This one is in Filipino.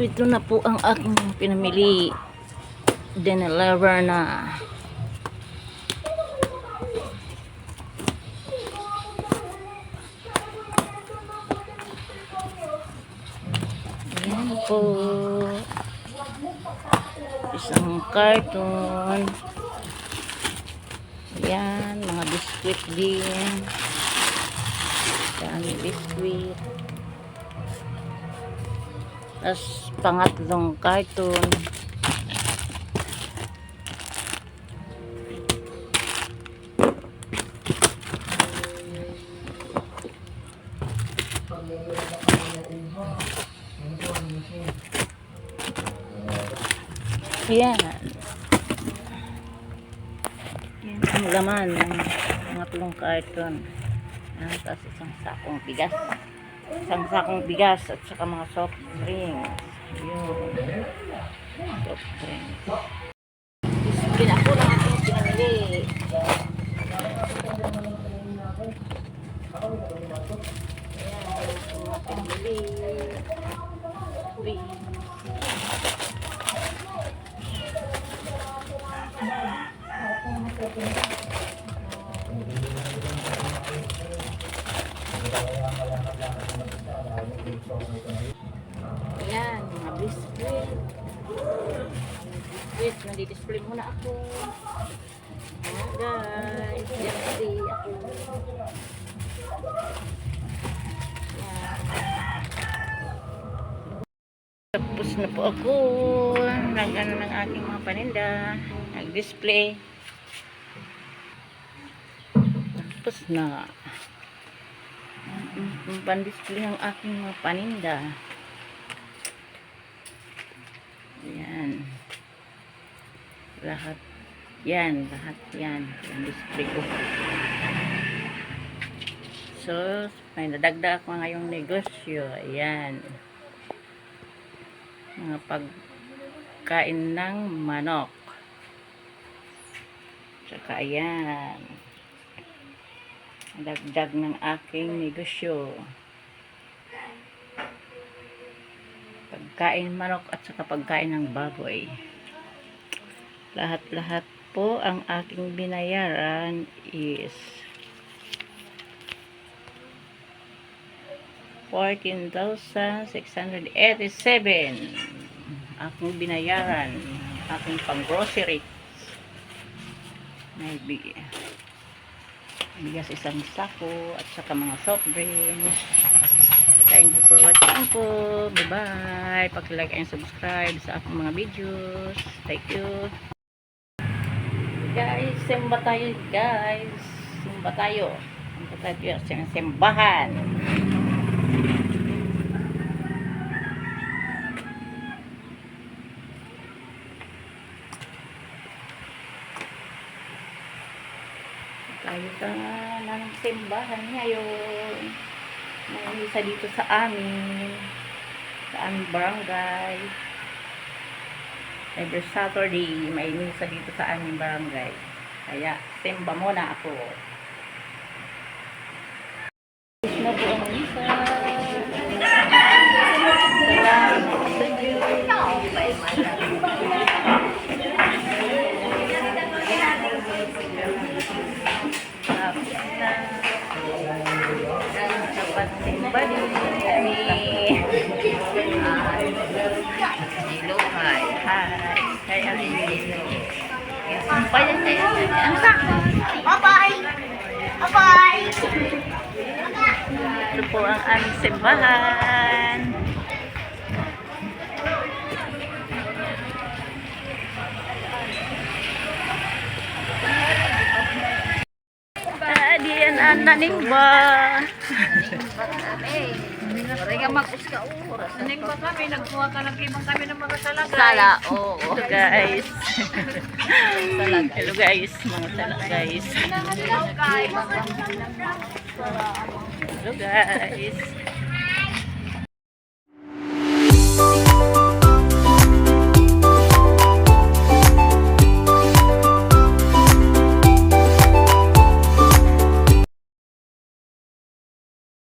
Ito na po ang aking pinamili. Dinelever na. Ayan po. Isang carton. Ayan, mga biskuit din. Dami biskuit. Tapos pangatlong carton. Ayan. Yan ang laman ng pangatlong carton. Ayan, tapos isang sakong bigas. Isang sakong bigas at saka mga soft drinks. Yun. Soft drinks. Ayan, mga biscuit. Biscuit, nandidisplay muna ako. Ayan guys, yan kasi ako. Tapos na po ako. Nag ano ng aking mga paninda. Nag-display. Tapos na. Ang pan-display ng aking mga paninda. Yan. Lahat. Yan. Lahat yan. Yung display ko. So, may nadagdag ako ngayong negosyo. Ayan. Mga pagkain ng manok. Tsaka ayan. Dagdag ng aking negosyo. pagkain manok at saka pagkain ng baboy. Lahat-lahat po ang aking binayaran is 14,687 aking binayaran aking pang grocery may bi- bigas isang sako at saka mga soft drinks Thank you for watching po. Bye-bye. Pag-like and subscribe sa aking mga videos. Thank you. Guys, simba tayo guys. Simba tayo. Simba tayo sa simbahan. Tayo sa ng simbahan ngayon. May isa dito sa amin sa aming barangay. Every Saturday may misa dito sa aming barangay. Kaya simba muna ako Tapos na po ang misa salamat sa Diyos tapos na dapat simba din kami. Ay, hello, hi. Hi, Angelo. Ang pala tayo. Ang sako. Bye-bye! Bye-bye! Ito po ang aming simbahan. Ah, diyan ang naningba. Rega makus ka oras. Naning ba kami, nagkuha ka ng ibang kami ng mga. Sala, oo. Hello guys. Hello guys, mga tala guys. Hello guys.